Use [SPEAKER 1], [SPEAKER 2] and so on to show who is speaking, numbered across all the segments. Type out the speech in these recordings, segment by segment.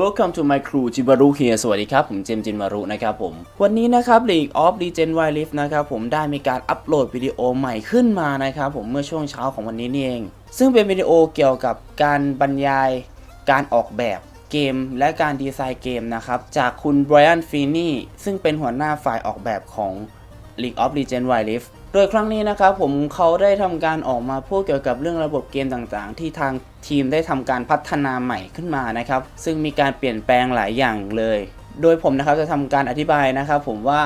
[SPEAKER 1] Welcome to my crew จิบารุ here สวัสดีครับ ผมเจมจินมารุนะครับผม วันนี้นะครับ League of Legends Wild Rift นะครับผมได้มีการอัปโหลดวิดีโอใหม่ขึ้นมานะครับผมเมื่อช่วงเช้าของวันนี้นี่เอง ซึ่งเป็นวิดีโอเกี่ยวกับการบรรยายการออกแบบเกมและการดีไซน์เกมนะครับ จากคุณ Brian Feeney ซึ่งเป็นหัวหน้าฝ่ายออกแบบของ League of Legends Wild Rift โดยครั้งนี้นะครับผมเขาได้ทำการออกมาพูดเกี่ยวกับเรื่องระบบเกมต่างๆ ที่ทางทีมได้ทำการพัฒนาใหม่ขึ้นมานะครับ ซึ่งมีการเปลี่ยนแปลงหลายอย่างเลย โดยผมนะครับจะทำการอธิบายนะครับผมว่า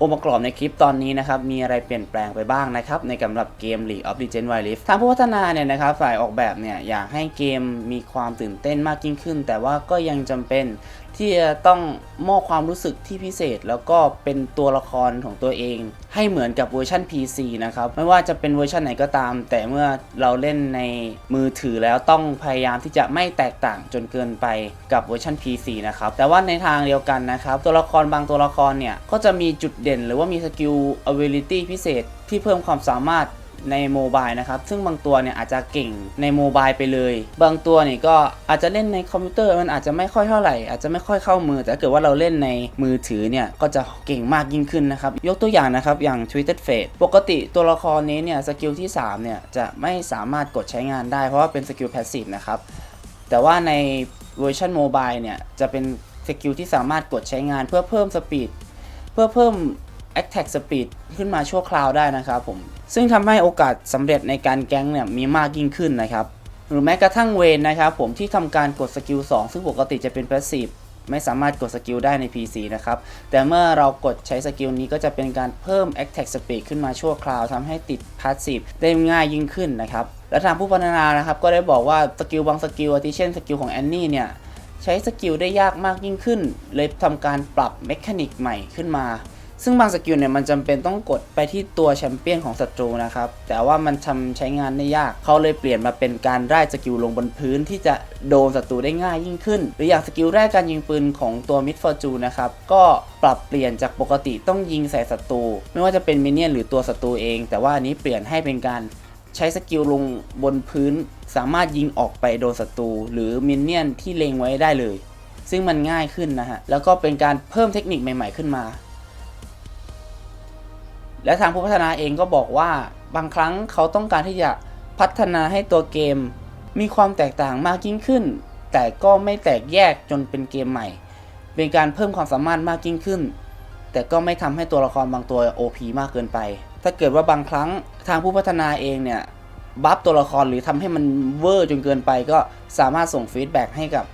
[SPEAKER 1] องค์ประกอบในคลิปตอนนี้นะครับ มีอะไรเปลี่ยนแปลงไปบ้างนะครับ ในสำหรับเกม League of Legends Wild Rift ทางผู้พัฒนาเนี่ยนะครับ ฝ่ายออกแบบเนี่ย อยากให้เกมมีความตื่นเต้นมากยิ่งขึ้น แต่ว่าก็ยังจำเป็น ที่จะต้องมอบความรู้สึกที่พิเศษ แล้วก็เป็นตัวละครของตัวเอง ให้เหมือนกับเวอร์ชัน PC นะครับ ไม่ว่าจะเป็นเวอร์ชันไหนก็ตาม แต่เมื่อเราเล่นในมือถือแล้วต้องพยายามที่จะไม่แตกต่างจนเกินไปกับเวอร์ชัน PC นะครับ แต่ว่าในทางเดียวกันนะครับ ตัวละครบางตัวละครเนี่ย ก็จะมีจุดเด่น หรือว่ามีสกิล ability พิเศษที่เพิ่มความสามารถ ในโมบายนะครับ ซึ่งบางตัวเนี่ยอาจจะเก่งในโมบายไปเลย บางตัวเนี่ยก็อาจจะเล่นในคอมพิวเตอร์มันอาจจะไม่ค่อยเท่าไหร่ อาจจะไม่ค่อยเข้ามือ แต่ถ้าเกิดว่าเราเล่นในมือถือเนี่ยก็จะเก่งมากยิ่งขึ้นนะครับ ยกตัวอย่างนะครับอย่าง Twitter Fate ปกติตัวละครนี้เนี่ยสกิลที่3เนี่ยจะไม่สามารถกดใช้งานได้เพราะว่าเป็นสกิลแพสซีฟนะครับ แต่ว่าในเวอร์ชันโมบายเนี่ยจะเป็นสกิลที่สามารถกดใช้งานเพื่อเพิ่มสปีดเพื่อเพิ่ม Attack Speed ขึ้นมาชั่วคราวได้นะครับผม ซึ่งทำให้โอกาสสำเร็จในการแก๊งเนี่ยมีมากยิ่งขึ้นนะครับหรือแม้กระทั่งเวนนะครับผมที่ทำการกดสกิล2ซึ่งปกติจะเป็น Passive ไม่สามารถกดสกิลได้ใน PC นะครับ แต่เมื่อเรากดใช้สกิลนี้ก็จะเป็นการเพิ่ม Attack Speed ขึ้นมาชั่วคราวทำให้ติด Passive ได้ง่ายยิ่งขึ้นนะครับ และทางผู้พัฒนานะครับ ก็ได้บอกว่าสกิลบางสกิลอาทิเช่นสกิลของแอนนี่เนี่ย ใช้สกิลได้ยากมากยิ่งขึ้น เลยทำการปรับเมคานิกใหม่ขึ้นมา ซึ่งบางสกิลเนี่ยมันจำเป็นต้องกดไปที่ตัวแชมเปี้ยนของศัตรูนะครับ แต่ว่ามันทำใช้งานได้ยาก เขาเลยเปลี่ยนมาเป็นการไล่สกิลลงบนพื้นที่จะโดนศัตรูได้ง่ายยิ่งขึ้น หรืออย่างสกิลแรกการยิงปืนของตัวมิดฟอร์จูนะครับ ก็ปรับเปลี่ยนจากปกติต้องยิงใส่ศัตรูไม่ว่าจะเป็นมินเนี่ยนหรือตัวศัตรูเอง แต่ว่าอันนี้เปลี่ยนให้เป็นการใช้สกิลลงบนพื้น สามารถยิงออกไปโดนศัตรูหรือมินเนี่ยนที่เล็งไว้ได้เลย ซึ่งมันง่ายขึ้นนะฮะแล้วก็เป็นการเพิ่มเทคนิคใหม่ ๆขึ้นมา และทางผู้พัฒนาเองก็บอกว่าบางครั้งเขาต้องการที่จะพัฒนาให้ตัวเกม มีความแตกต่างมากยิ่งขึ้น แต่ก็ไม่แตกแยกจนเป็นเกมใหม่ เป็นการเพิ่มความสามารถมากยิ่งขึ้น แต่ก็ไม่ทำให้ตัวละครบางตัว OP มากเกินไป ถ้าเกิดว่าบางครั้งทางผู้พัฒนาเองเนี่ยบัฟตัวละครหรือทำให้มันเวอร์จนเกินไป ก็สามารถส่งฟีดแบ็กให้กับ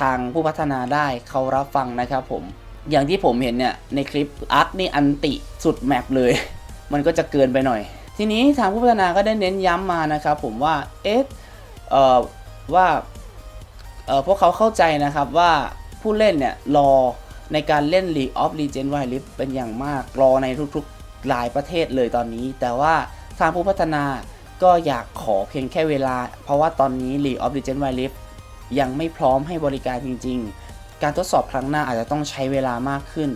[SPEAKER 1] ทางผู้พัฒนาได้เขารับฟังนะครับผมอย่างที่ผมเห็นเนี่ยในคลิปอาร์คนี่อันติสุดแมปเลย มันก็จะเกินไปหน่อย ทีนี้ทางผู้พัฒนาก็ได้เน้นย้ำมานะครับผมว่าเอ๊ะเออว่าเออพวกเขาเข้าใจนะครับว่าผู้เล่นเนี่ยรอในการเล่น League of Legends Wild Rift เป็นอย่างมากรอในทุกๆหลายประเทศเลยตอนนี้ แต่ว่าทางผู้พัฒนาก็อยากขอเพียงแค่เวลา เพราะว่าตอนนี้ League of Legends Wild Rift ยังไม่พร้อมให้บริการจริง ๆ การทดสอบครั้งหน้าอาจจะต้องใช้เวลามากขึ้น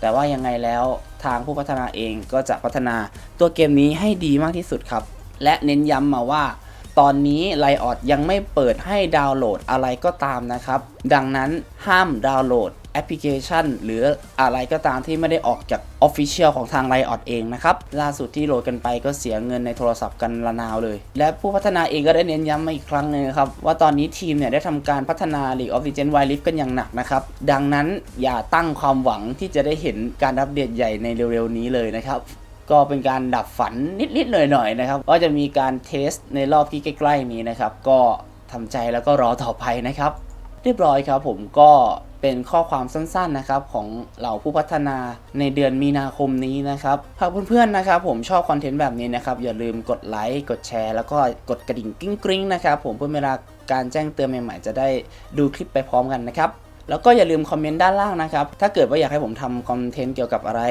[SPEAKER 1] แต่ว่ายังไงแล้ว ทางผู้พัฒนาเองก็จะพัฒนาตัวเกมนี้ให้ดีมากที่สุดครับ และเน้นย้ำมาว่า ตอนนี้ไลออดยังไม่เปิดให้ดาวน์โหลดอะไรก็ตามนะครับ ดังนั้นห้ามดาวน์โหลด แอปพลิเคชัน หรืออะไรก็ตามที่ไม่ได้ออกจาก Official ของทางไลออดเองนะครับ ล่าสุดที่โหลดกันไปก็เสียเงินในโทรศัพท์กันระนาวเลย และผู้พัฒนาเองก็ได้เน้นย้ำมาอีกครั้งนึงครับ ว่าตอนนี้ทีมเนี่ยได้ทำการพัฒนา League of Legends Wild Rift กันอย่างหนักนะครับ ดังนั้นอย่าตั้งความหวังที่จะได้เห็นการอัปเดตใหญ่ในเร็วๆนี้เลยนะครับก็เป็นการดับฝันนิดๆหน่อยๆนะครับว่าจะมีการเทสในรอบที่ใกล้ ๆ นี้นะครับ ก็ทำใจแล้วก็รอต่อไปนะครับ เรียบร้อยครับผมก็เป็นข้อความสั้นๆนะครับของเหล่าผู้พัฒนาในเดือนมีนาคมนี้นะครับหากเพื่อนๆนะครับ ผมชอบคอนเทนต์แบบนี้นะครับอย่าลืมกดไลค์กดแชร์ แล้วก็กดกระดิ่งกริ๊งๆนะครับผมเพื่อเวลาการแจ้งเตือนใหม่ๆ จะได้ดูคลิปไปพร้อมกันนะครับ แล้วก็อย่าลืมคอมเมนต์ด้านล่างนะครับ ถ้าเกิดว่าอยากให้ผมทำคอนเทนต์เกี่ยวกับอะไร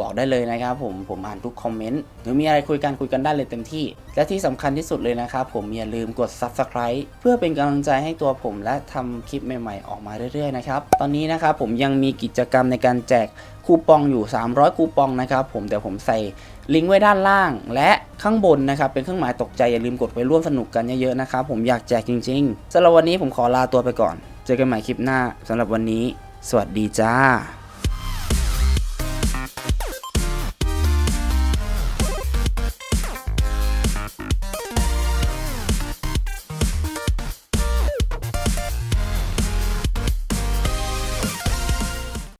[SPEAKER 1] บอกได้เลยนะครับผม ผมอ่านทุกคอมเมนต์ หรือมีอะไรคุยกันคุยกันได้เลยเต็มที่ และที่สำคัญที่สุดเลยนะครับผมอย่าลืมกด Subscribe เพื่อเป็นกำลังใจให้ตัวผมและทำคลิปใหม่ๆ ออกมาเรื่อยๆนะครับ ตอนนี้นะครับผมยังมีกิจกรรมในการแจกคูปองอยู่ 300 คูปองนะครับผมแต่ผมใส่ลิงก์ไว้ด้านล่าง และข้างบนนะครับเป็นเครื่องหมายตกใจอย่าลืมกดไปร่วมสนุกกันเยอะๆนะครับผมอยากแจกจริงๆสำหรับวันนี้ผมขอลาตัวไปก่อน เจอกันใหม่คลิปหน้าสำหรับวันนี้ สวัสดีจ้า